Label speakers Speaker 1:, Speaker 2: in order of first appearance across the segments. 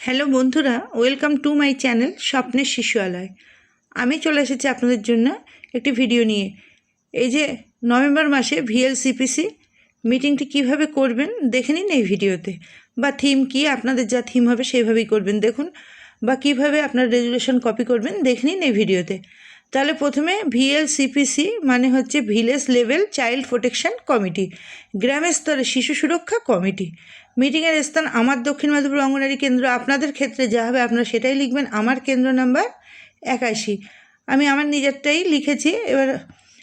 Speaker 1: Hello বন্ধুরা, welcome to my channel স্বপ্নের শিশুয়ালয় আমি চলে এসেছি আপনাদের জন্য একটি ভিডিও নিয়ে। এই যে নভেম্বর মাসে ভিএলসিপিসি মিটিংটি কীভাবে করবেন দেখে নিন এই ভিডিওতে। বা থিম কি, আপনাদের যা থিম হবে সেইভাবেই করবেন দেখুন। বা কীভাবে আপনার রেজুলেশন কপি করবেন দেখে নিন এই ভিডিওতে। তাহলে প্রথমে ভিএলসিপিসি মানে হচ্ছে village level child protection committee, গ্রামের স্তরে শিশু সুরক্ষা কমিটি। মিটিংয়ের স্থান আমার দক্ষিণ মাধবপুর অঙ্গনারী কেন্দ্র। আপনাদের ক্ষেত্রে যা হবে আপনারা সেটাই লিখবেন। আমার কেন্দ্র নাম্বার একাশি। আমি আমার নিজেরটাই লিখেছি। এবার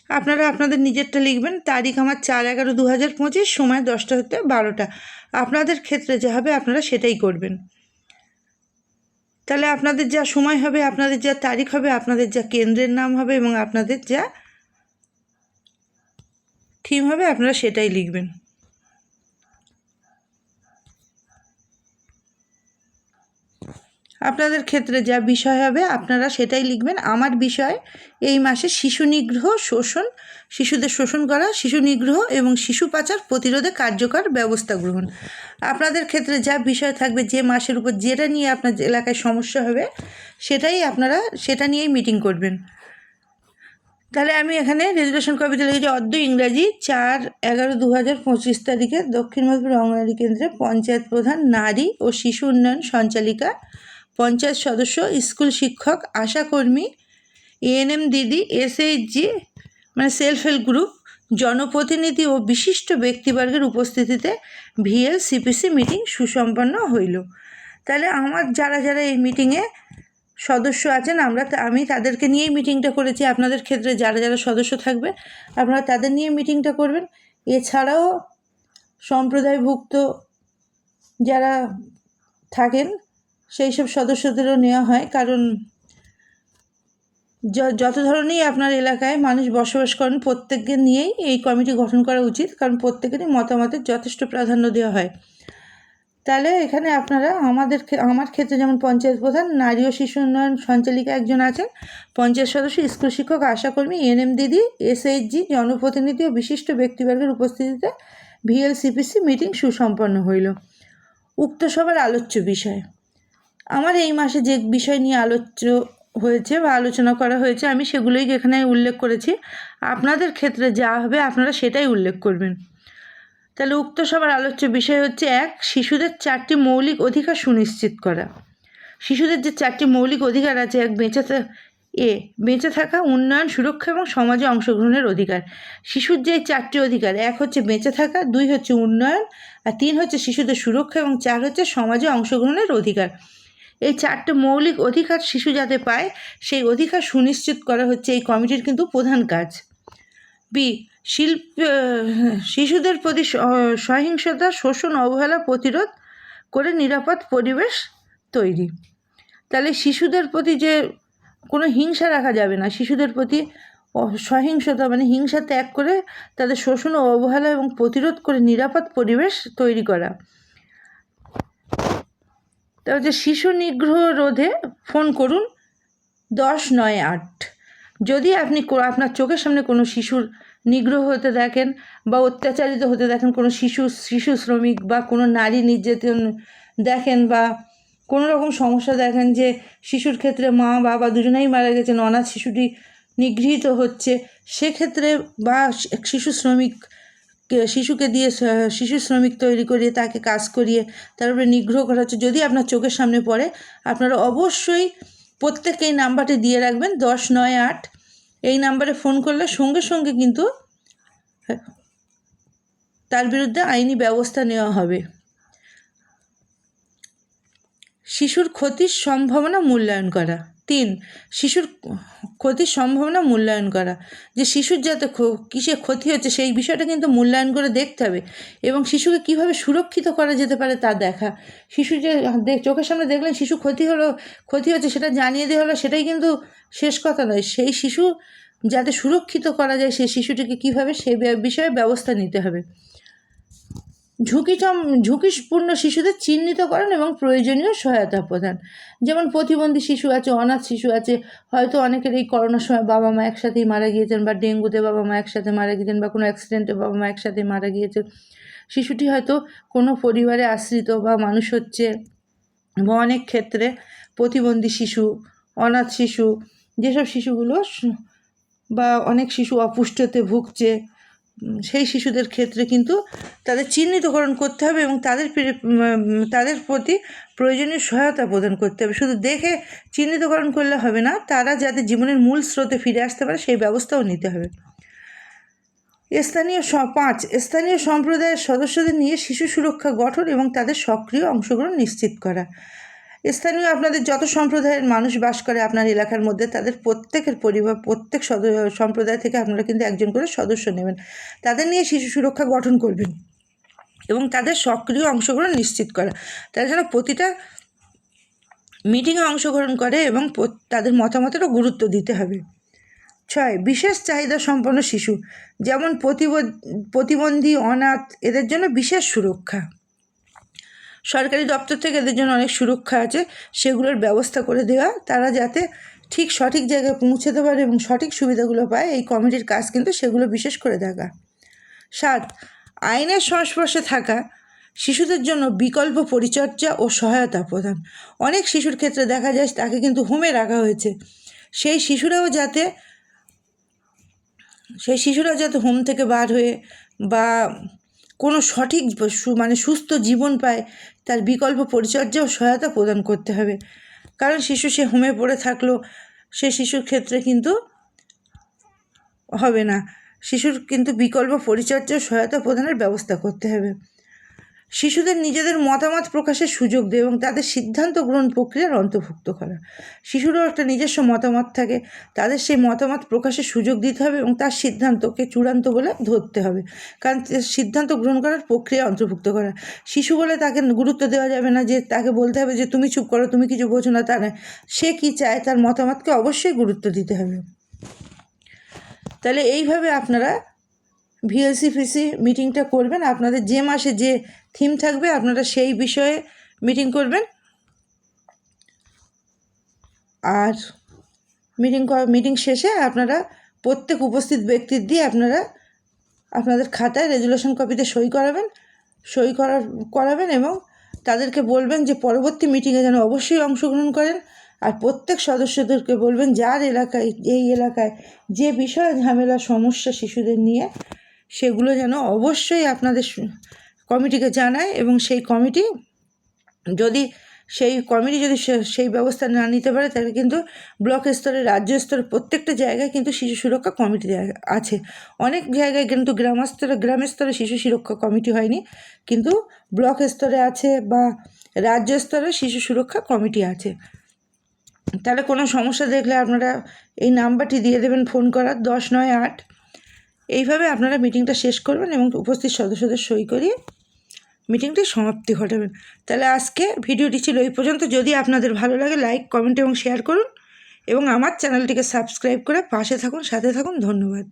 Speaker 1: আপনারা আপনাদের নিজেরটা লিখবেন। তারিখ আমার চার এগারো দু হাজার পঁচিশ, সময় দশটা হতে বারোটা। আপনাদের ক্ষেত্রে যা হবে আপনারা সেটাই করবেন। তাহলে আপনাদের যা সময় হবে, আপনাদের যা তারিখ হবে, আপনাদের যা কেন্দ্রের নাম হবে এবং আপনাদের যা থিম হবে, আপনারা সেটাই লিখবেন। আপনাদের ক্ষেত্রে যা বিষয় হবে, আপনারা সেটাই লিখবেন। আমার বিষয়, এই মাসে শিশু নিগ্রহ শোষণ, শিশুদের শোষণ করা, শিশু নিগ্রহ এবং শিশু পাচার প্রতিরোধে কার্যকর ব্যবস্থা গ্রহণ। আপনাদের ক্ষেত্রে যা বিষয় থাকবে, যে মাসের উপর যেটা নিয়ে আপনার এলাকায় সমস্যা হবে, সেটাই আপনারা, সেটা নিয়েই মিটিং করবেন। তাহলে আমি এখানে রেজুলেশন কপিতে লিখেছি অর্ধ ইংরাজি চার এগারো দু হাজার পঁচিশ তারিখে দক্ষিণ মধুপুর অঙ্গনারী কেন্দ্রে পঞ্চায়েত প্রধান, নারী ও শিশু উন্নয়ন সঞ্চালিকা পঞ্চায়েত সদস্য, স্কুল শিক্ষক, আশাকর্মী এএনএম দিদি এসএইচজি মানে সেলফ হেল্প গ্রুপ জনপ্রতিনিধি ও বিশিষ্ট ব্যক্তিবর্গের উপস্থিতিতে ভিএল সিপিসি মিটিং সুসম্পন্ন হইল। তাহলে আমার যারা যারা এই মিটিংয়ে সদস্য আছেন, আমরা আমি তাদেরকে নিয়েই মিটিংটা করেছি। আপনাদের ক্ষেত্রে যারা যারা সদস্য থাকবে, আপনারা তাদের নিয়ে মিটিংটা করবেন। এছাড়াও সম্প্রদায়ভুক্ত যারা থাকেন সেই সব সদস্যদেরও নেওয়া হয়। কারণ যত ধরনেরই আপনার এলাকায় মানুষ বসবাস করেন, প্রত্যেককে নিয়েই এই কমিটি গঠন করা উচিত। কারণ প্রত্যেকেরই মতামতের যথেষ্ট প্রাধান্য দেওয়া হয়। তাহলে এখানে আপনারা আমাদের আমার ক্ষেত্রে যেমন পঞ্চায়েত প্রধান, নারী ও শিশু উন্নয়ন সঞ্চালিকা একজন আছেন। পঞ্চায়েত সদস্য, স্কুল শিক্ষক, আশাকর্মী, এনএম দিদি, এসএইচজি, জনপ্রতিনিধি ও বিশিষ্ট ব্যক্তিবর্গের উপস্থিতিতে ভিএলসিপিসি মিটিং সুসম্পন্ন হইল। উক্ত সভার আলোচ্য বিষয়। আমার এই মাসে যে বিষয় নিয়ে আলোচ্য হয়েছে বা আলোচনা করা হয়েছে, আমি সেগুলোই এখানে উল্লেখ করেছি। আপনাদের ক্ষেত্রে যা হবে আপনারা সেটাই উল্লেখ করবেন। তাহলে উক্ত সবার আলোচ্য বিষয় হচ্ছে এক, শিশুদের চারটি মৌলিক অধিকার সুনিশ্চিত করা। শিশুদের যে চারটি মৌলিক অধিকার আছে, এক বেঁচে এ, বেঁচে থাকা, উন্নয়ন, সুরক্ষা এবং সমাজে অংশগ্রহণের অধিকার। শিশুর যে চারটি অধিকার, এক হচ্ছে বেঁচে থাকা, দুই হচ্ছে উন্নয়ন, আর তিন হচ্ছে শিশুদের সুরক্ষা এবং চার হচ্ছে সমাজে অংশগ্রহণের অধিকার। এই চারটে মৌলিক অধিকার শিশু যাতে পায়, সেই অধিকার সুনিশ্চিত করা হচ্ছে এই কমিটির কিন্তু প্রধান কাজ। বি শিল্প, শিশুদের প্রতি সহিংসতা, শোষণ, অবহেলা প্রতিরোধ করে নিরাপদ পরিবেশ তৈরি। তাহলে শিশুদের প্রতি যে কোনো হিংসা রাখা যাবে না, শিশুদের প্রতি সহিংসতা মানে হিংসা ত্যাগ করে তাদের শোষণ ও অবহেলা এবং প্রতিরোধ করে নিরাপদ পরিবেশ তৈরি করা। তা হচ্ছে শিশু নিগ্রহ রোধে ফোন করুন দশ নয় আট। যদি আপনি আপনার চোখের সামনে কোনো শিশুর নিগ্রহ হতে দেখেন বা অত্যাচারিত হতে দেখেন, কোনো শিশু শিশু শ্রমিক বা কোনো নারী নির্যাতন দেখেন বা কোনো রকম সমস্যা দেখেন যে শিশুর ক্ষেত্রে মা, বাবা দুজনেই মারা গেছেন, অনাথ শিশুটি নিগৃহীত হচ্ছে, সেক্ষেত্রে বা শিশু শ্রমিক শিশুকে দিয়ে শিশু শ্রমিক তৈরি করিয়ে তাকে কাজ করিয়ে তারপরে নিগ্রহ করা হচ্ছে। যদি আপনার চোখের সামনে পড়ে, আপনারা অবশ্যই প্রত্যেকে এই নাম্বারটি দিয়ে রাখবেন, দশ নয় আট। এই নাম্বারে ফোন করলে সঙ্গে সঙ্গে কিন্তু তার বিরুদ্ধে আইনি ব্যবস্থা নেওয়া হবে। শিশুর ক্ষতির সম্ভাবনা মূল্যায়ন করা। তিন, শিশুর ক্ষতির সম্ভাবনা মূল্যায়ন করা। যে শিশুর যাতে কিসে ক্ষতি হচ্ছে সেই বিষয়টা কিন্তু মূল্যায়ন করে দেখতে হবে এবং শিশুকে কীভাবে সুরক্ষিত করা যেতে পারে তা দেখা। শিশু যে চোখের সামনে দেখলেন শিশু ক্ষতি হলো, ক্ষতি হচ্ছে সেটা জানিয়ে দেওয়া হলো, সেটাই কিন্তু শেষ কথা নয়। সেই শিশু যাতে সুরক্ষিত করা যায়, সেই শিশুটিকে কীভাবে সে বিষয়ে ব্যবস্থা নিতে হবে। ঝুঁকি ঝুঁকিপূর্ণ শিশুদের চিহ্নিতকরণ এবং প্রয়োজনীয় সহায়তা প্রদান। যেমন প্রতিবন্ধী শিশু আছে, অনাথ শিশু আছে, হয়তো অনেকের এই করোনার সময় বাবা মা একসাথেই মারা গিয়েছেন বা ডেঙ্গুতে বাবা মা একসাথে মারা গিয়েছেন বা কোনো অ্যাক্সিডেন্টে বাবা মা একসাথে মারা গিয়েছে শিশুটি হয়তো কোনো পরিবারে আশ্রিত বা মানুষ হচ্ছে বা অনেক ক্ষেত্রে প্রতিবন্ধী শিশু, অনাথ শিশু, যেসব শিশুগুলো বা অনেক শিশু অপুষ্টতে ভুগছে সেই শিশুদের ক্ষেত্রে কিন্তু তাদের চিহ্নিতকরণ করতে হবে এবং তাদের তাদের প্রতি প্রয়োজনীয় সহায়তা প্রদান করতে হবে। শুধু দেখে চিহ্নিতকরণ করলে হবে না, তারা যাতে জীবনের মূল স্রোতে ফিরে আসতে পারে সেই ব্যবস্থাও নিতে হবে। স্থানীয় পাঁচ, স্থানীয় সম্প্রদায়ের সদস্যদের নিয়ে শিশু সুরক্ষা গঠন এবং তাদের সক্রিয় অংশগ্রহণ নিশ্চিত করা। স্থানীয় আপনাদের যত সম্প্রদায়ের মানুষ বাস করে আপনার এলাকার মধ্যে, তাদের প্রত্যেকের পরিবার, প্রত্যেক সম্প্রদায় থেকে আপনারা কিন্তু একজন করে সদস্য নেবেন। তাদের নিয়ে শিশু সুরক্ষা গঠন করবেন এবং তাদের সক্রিয় অংশগ্রহণ নিশ্চিত করা। তারা যেন প্রতিটা মিটিংয়ে অংশগ্রহণ করে এবং তাদের মতামতেরও গুরুত্ব দিতে হবে। ছয়, বিশেষ চাহিদা সম্পন্ন শিশু, যেমন প্রতিবন্ধী, অনাথ, এদের জন্য বিশেষ সুরক্ষা। সরকারি দপ্তর থেকে এদের জন্য অনেক সুরক্ষা আছে, সেগুলোর ব্যবস্থা করে দেওয়া। তারা যাতে ঠিক সঠিক জায়গায় পৌঁছাতে পারে এবং সঠিক সুবিধাগুলো পায়, এই কমিটির কাজ কিন্তু সেগুলো বিশেষ করে দেখা সাত, আইনের সংস্পর্শে থাকা শিশুদের জন্য বিকল্প পরিচর্যা ও সহায়তা প্রদান। অনেক শিশুর ক্ষেত্রে দেখা যায় তাকে কিন্তু হোমে রাখা হয়েছে। সেই শিশুরাও যাতে, সেই শিশুরা যাতে হোম থেকে বার হয়ে বা কোনো সঠিক মানে সুস্থ জীবন পায় তার বিকল্প পরিচর্যা ও সহায়তা প্রদান করতে হবে। কারণ শিশু সে হোমে পড়ে থাকল, সে শিশুর ক্ষেত্রে কিন্তু হবে না। শিশুর কিন্তু বিকল্প পরিচর্যা সহায়তা প্রদানের ব্যবস্থা করতে হবে। শিশুদের নিজেদের মতামত প্রকাশের সুযোগ দেয় এবং তাদের সিদ্ধান্ত গ্রহণ প্রক্রিয়ার অন্তর্ভুক্ত করা। শিশুরও একটা নিজস্ব মতামত থাকে। তাদের সেই মতামত প্রকাশের সুযোগ দিতে হবে এবং তার সিদ্ধান্তকে চূড়ান্ত বলে ধরতে হবে। কারণ সিদ্ধান্ত গ্রহণ করার প্রক্রিয়া অন্তর্ভুক্ত করা। শিশু বলে তাকে গুরুত্ব দেওয়া যাবে না যে তাকে বলতে হবে যে, তুমি চুপ করো, তুমি কিছু বোঝো না। তা নয়। সে কী চায় তার মতামতকে অবশ্যই গুরুত্ব দিতে হবে। তাহলে এইভাবে আপনারা ভিএলসি ফিসি মিটিংটা করবেন। আপনাদের যে মাসে যে থিম থাকবে, আপনারা সেই বিষয়ে মিটিং করবেন। আর মিটিং মিটিং শেষে আপনারা প্রত্যেক উপস্থিত ব্যক্তির দিয়ে আপনারা আপনাদের খাতায় রেজুলেশন কপিতে সই করাবেন, সই করার, করাবেন এবং তাদেরকে বলবেন যে পরবর্তী মিটিংয়ে যেন অবশ্যই অংশগ্রহণ করেন। আর প্রত্যেক সদস্যদেরকে বলবেন যার এলাকায়, এই এলাকায় যে বিষয় ঝামেলা, সমস্যা শিশুদের নিয়ে, সেগুলো যেন অবশ্যই আপনাদের কমিটিকে জানায় এবং সেই কমিটি যদি সেই কমিটি যদি সেই ব্যবস্থা না নিতে পারে, তাহলে কিন্তু ব্লক স্তরে, রাজ্য স্তরে প্রত্যেকটা জায়গায় কিন্তু শিশু সুরক্ষা কমিটি আছে। অনেক জায়গায় কিন্তু গ্রাম স্তরে গ্রাম স্তরে শিশু সুরক্ষা কমিটি হয়নি, কিন্তু ব্লক স্তরে আছে বা রাজ্য স্তরে শিশু সুরক্ষা কমিটি আছে। তাহলে কোনো সমস্যা দেখলে আপনারা এই নাম্বারটি দিয়ে দেবেন ফোন করার, দশ নয় আট। এইভাবে আপনারা মিটিংটা শেষ করবেন এবং উপস্থিত সদস্যদের সই করিয়ে মিটিংটি সমাপ্তি ঘটাবেন তাহলে আজকে ভিডিওটি ছিল এই পর্যন্ত। যদি আপনাদের ভালো লাগে, লাইক, কমেন্ট এবং শেয়ার করুন এবং আমার চ্যানেলটিকে সাবস্ক্রাইব করে পাশে থাকুন, সাথে থাকুন। ধন্যবাদ।